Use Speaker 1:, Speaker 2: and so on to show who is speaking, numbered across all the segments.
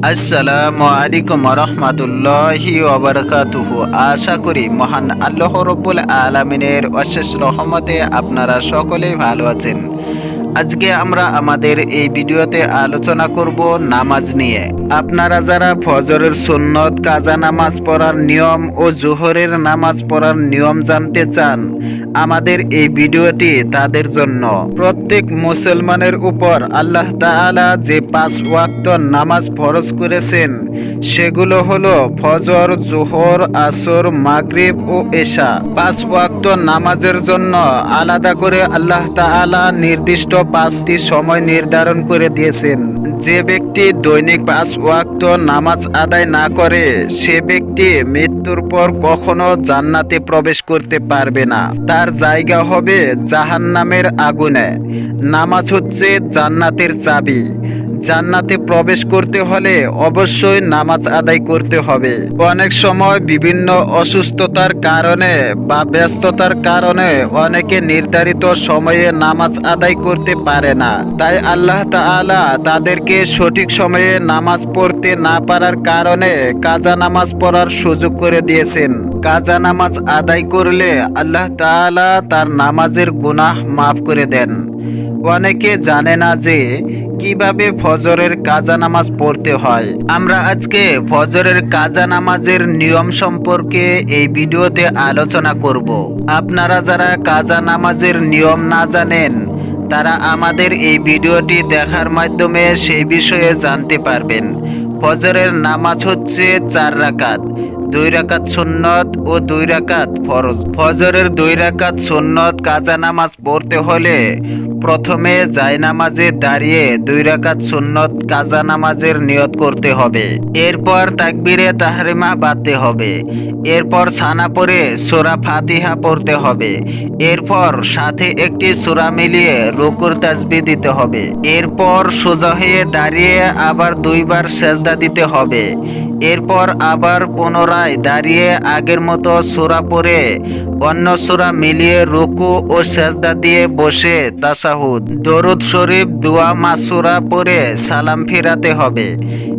Speaker 1: আসসালামু আলাইকুম রহমাতুল্লাহি ওবরকাতুহু আশা করি মহান আল্লাহ রব্বুল আলমিনের অশেষ রহমতে আপনারা সকলেই ভালো আছেন। আজকে আমরা আমাদের এই ভিডিওতে আলোচনা করব নামাজ নিয়ে। আপনারা যারা ফজরের সুন্নত, কাজা নামাজ পড়ার নিয়ম ও জোহরের নামাজ পড়ার নিয়ম জানতে চান, আমাদের এই ভিডিওটি তাদের জন্য। প্রত্যেক মুসলমানের উপর আল্লাহ তাআলা যে পাঁচ ওয়াক্ত নামাজ ফরজ করেছেন, সেগুলো হলো ফজর, জোহর, আসর, মাগরিব ও এশা। পাঁচ ওয়াক্ত নামাজের জন্য আলাদা করে আল্লাহ তাআলা নির্দিষ্ট পাঁচটি সময় নির্ধারণ করে দিয়েছেন। যে ব্যক্তি দৈনিক পাঁচ ওয়াক্ত নামাজ আদায় না করে, সে ব্যক্তি মৃত্যুর পর কখনো জান্নাতে প্রবেশ করতে পারবে না। তার জায়গা হবে জাহান্নামের আগুনে। নামাজ হচ্ছে জান্নাতের চাবি। জান্নাতে প্রবেশ করতে হলে অবশ্যই নামাজ আদায় করতে হবে। অনেক সময় বিভিন্ন অসুস্থতার কারণে বা ব্যস্ততার কারণে অনেকে নির্ধারিত সময়ে নামাজ আদায় করতে পারে না। তাই আল্লাহ তাআলা তাদেরকে সঠিক সময়ে নামাজ পড়তে না পারার কারণে কাজা নামাজ পড়ার সুযোগ করে দিয়েছেন। কাজা নামাজ আদায় করলে আল্লাহ তাআলা তার নামাজের গুনাহ মাফ করে দেন। অনেকে জানে না যে কীভাবে ফজরের কাজা নামাজ পড়তে হয়। আমরা আজকে ফজরের কাজা নামাজের নিয়ম সম্পর্কে এই ভিডিওতে আলোচনা করব। আপনারা যারা কাজা নামাজের নিয়ম না জানেন, তারা আমাদের এই ভিডিওটি দেখার মাধ্যমে সেই বিষয়ে জানতে পারবেন। ফজরের নামাজ হচ্ছে চার রাকাত। দুই রাকাত সুন্নত ও দুই রাকাত ফরজ। ফজরের দুই রাকাত সুন্নত কাজা নামাজ পড়তে হলে প্রথমে জায়নামাজে দাঁড়িয়ে দুই রাকাত সুন্নত কাজা নামাজের নিয়ত করতে হবে। এরপর তাকবিরে তাহরিমা বাঁধতে হবে। এরপর ছানা পরে সোরা ফাতিহা পড়তে হবে। এরপর সাথে একটি সোরা মিলিয়ে রুকুর তাজবি দিতে হবে। এরপর সোজা হয়ে দাঁড়িয়ে আবার দুইবার সেজদা দিতে হবে। এরপর আবার পুনরায় দাঁড়িয়ে আগের মতো সুরা পরে অন্য সুরা মিলিয়ে রুকু ও সেজদা দিয়ে বসে তাসাহুদ। দরুদ শরীফ দুয়া মাসুরা পরে সালাম ফিরাতে হবে।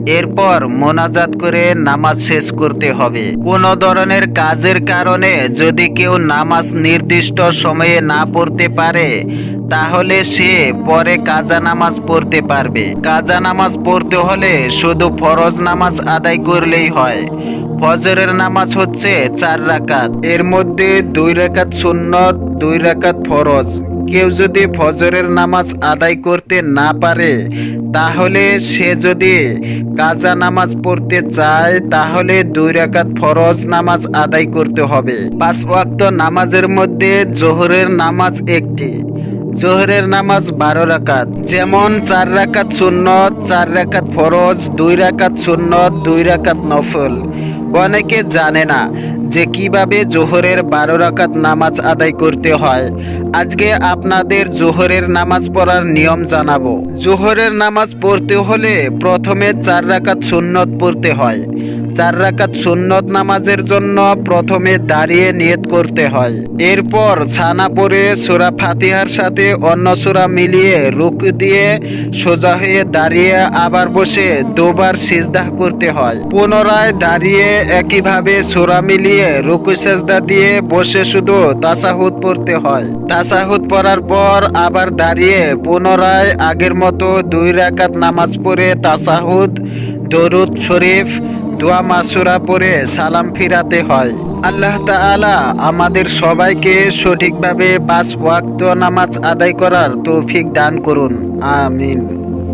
Speaker 1: এরপর মোনাজাত করে নামাজ শেষ করতে হবে। কোনো ধরনের কাজের কারণে যদি কেউ নামাজ নির্দিষ্ট সময়ে না পড়তে পারে, তাহলে সে পরে কাজা নামাজ পড়তে পারবে। কাজা নামাজ পড়তে হলে শুধু ফরজ নামাজ আদায় করলেই হয়। ফজরের নামাজ হচ্ছে চার রাকাত। এর মধ্যে দুই রাকাত সুন্নত, দুই রাকাত ফরজ। কেউ যদি ফজরের নামাজ আদায় করতে না পারে, তাহলে সে যদি কাজা নামাজ পড়তে চায়, তাহলে দুই রাকাত ফরজ নামাজ আদায় করতে হবে। পাঁচ ওয়াক্ত নামাজের মধ্যে জোহরের নামাজ একটি, জোহরের নামাজ বারো রাকাত। যেমন চার রাকাত সুন্নত, চার রাকাত ফরজ, দুই রাকাত সুন্নত, দুই রাকাত নফল। অনেকে জানে না যে কীভাবে জোহরের বারো রাকাত নামাজ আদায় করতে হয়। আজকে আপনাদের জোহরের নামাজ পড়ার নিয়ম জানাব। জোহরের নামাজ পড়তে হলে প্রথমে চার রাকাত সুন্নত পড়তে হয়। চার রাকাত সুন্নত নামাজের জন্য প্রথমে দাঁড়িয়ে নিয়ত করতে হয়। এরপর ছানা পরে সুরা ফাতিহার সাথে অন্য সুরা মিলিয়ে রুক দিয়ে সোজা হয়ে দাঁড়িয়ে আবার বসে দুবার সিজদাহ করতে হয়। পুনরায় দাঁড়িয়ে একইভাবে সুরা মিলিয়ে রুকু সেজদা দিয়ে বসে শুধু তাসাহুদ পড়তে হয়। তাসাহুদ পড়ার পর আবার দাঁড়িয়ে পুনরায় আগের মতো দুই রাকাত নামাজ পড়ে তাসাহুদ, দরুদ শরীফ দোয়া মাসুরা পরে সালাম ফিরাতে হয়। আল্লাহ তালা আমাদের সবাইকে সঠিকভাবে পাঁচ ওয়াক্ত নামাজ আদায় করার তৌফিক দান করুন। আমিন।